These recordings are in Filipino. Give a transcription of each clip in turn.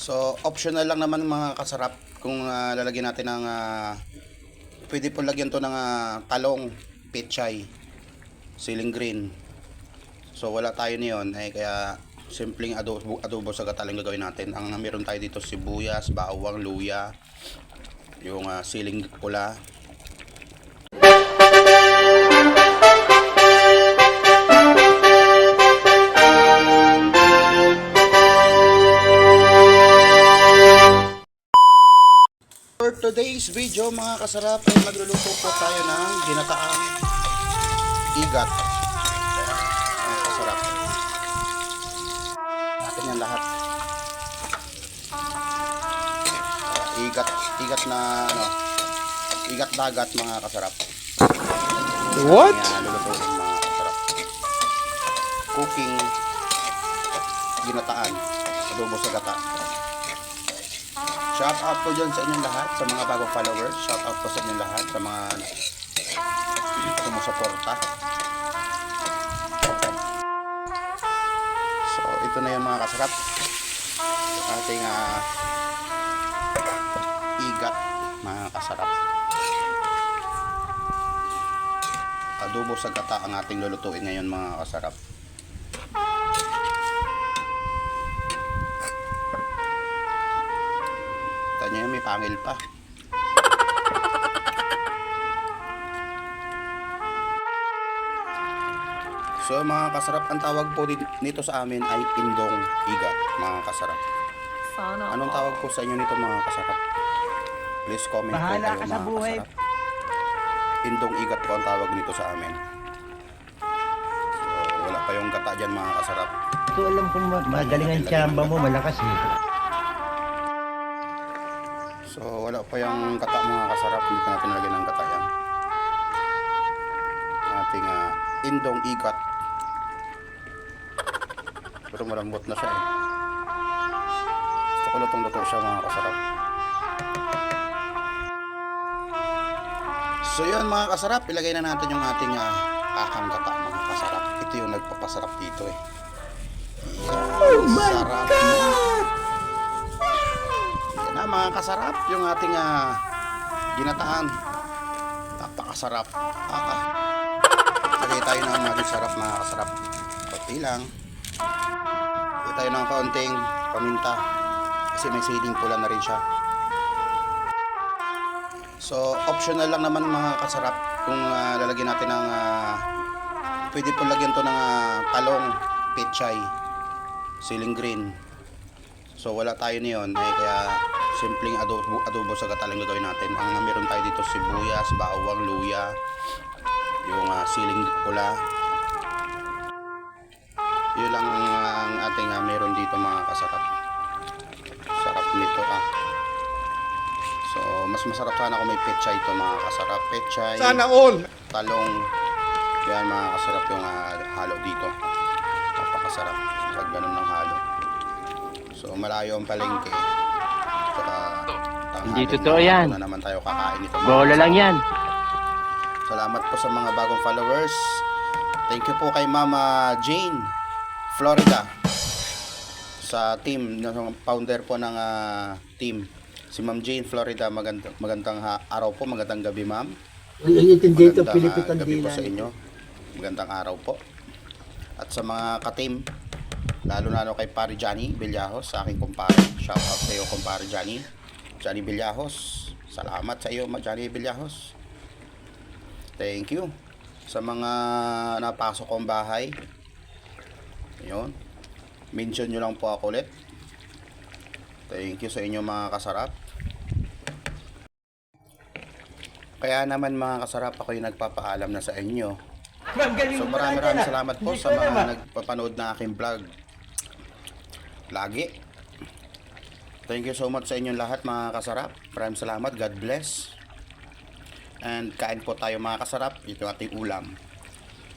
So, optional lang naman mga kasarap kung ah, lalagyan natin ng ah, pwede po lagyan to ng ah, talong, pechay, siling green. So, wala tayo niyon eh kaya simpleng adobo, adobo sa gata lang gagawin natin. Ang meron tayo dito sibuyas, bawang, luya, yung ah, siling pula, today's video mga kasarap ay magluluto po tayo ng ginataang igat. Mga kasarap. Natin yan lahat. Ah, igat, igat na ano, igat dagat mga kasarap. What? Yan, lulutuin mga kasarap. Cooking ginataan. Adobo sa gata. Shout out po dyan sa inyong lahat, sa mga bagong followers. Shout out po sa inyong lahat, sa mga sumusuporta. So, ito na yung mga kasarap. Ating ah, igat, mga kasarap. Adobo sa gata ang ating lulutuin ngayon mga kasarap. May pangil pa. So mga kasarap, ang tawag po nito sa amin ay indong igat, mga kasarap. Sana Anong tawag po sa inyo nito mga kasarap? Please comment po Bahala kayo ka sa mga buhay. kasarap. Indong igat po ang tawag nito sa amin. So, wala pa yung gata dyan mga kasarap. Ito alam kong ma- magaling ang tsamba mo, malakas eh. So wala pa yung gata mga kasarap, hindi natin nalagyan ng gata yan. Ating ah, indong igat. Pero malambot na siya eh. Gusto ko lutong luto siya mga kasarap. So yun mga kasarap, ilagay na natin yung ating uh, akang gata mga kasarap. Ito yung nagpapasarap dito eh. Yan, sarap na. Na mga kasarap, yung ating ah, ginataan. Napakasarap. Ah, ah. Lagay tayo ng maging sarap mga kasarap. Kunti lang. Lagay tayo ng kaunting paminta. Kasi may siling pula na rin siya. So, optional lang naman mga kasarap kung ah, lalagyan natin ng ah, pwede po lagyan to ng ah, talong, pechay, siling green. So wala tayo niyon eh kaya simpleng adobo, adobo sa gata lang gagawin natin. Ang meron tayo dito sibuyas, bawang, luya, yung ah, siling pula. Yun lang ang, ang ating ah, meron dito mga kasarap. Sarap nito ah. So mas masarap sana kung may pechay ito mga kasarap. Pechay, Sana all. talong. Yan mga kasarap yung ah, halo dito. Napakasarap pag ganun ng halo. So malayo ang palengke. Tanghali Hindi na, totoo yan. Na naman tayo kakain ito. Bola lang yan. Salamat po sa mga bagong followers. Thank you po kay Mama Jane, Florida. Sa team, ng founder po ng ah, team. Si Ma'am Jane, Florida. Magandang, magandang ha- araw po, magandang gabi ma'am. Magandang, Pilipit ah, ang gabi po sa inyo. Magandang araw po. At sa mga ka-team, lalo na kay Pare Johnny Villajos, sa aking kumpare. Shout out sa iyo, kumpare Johnny. Johnny Villajos. Salamat sa iyo, Ma- Johnny Villajos. Thank you. Sa mga napasok kong bahay. Yun. Mention nyo lang po ako ulit. Thank you sa inyo mga kasarap. Kaya naman mga kasarap ako yung nagpapaalam na sa inyo. So maraming maraming salamat po sa mga nagpapanood na aking vlog. Lagi. Thank you so much sa inyong lahat mga kasarap. Maraming salamat. God bless. And kain po tayo mga kasarap. Ito ating ulam.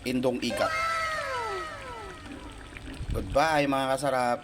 Indong igat. Goodbye mga kasarap.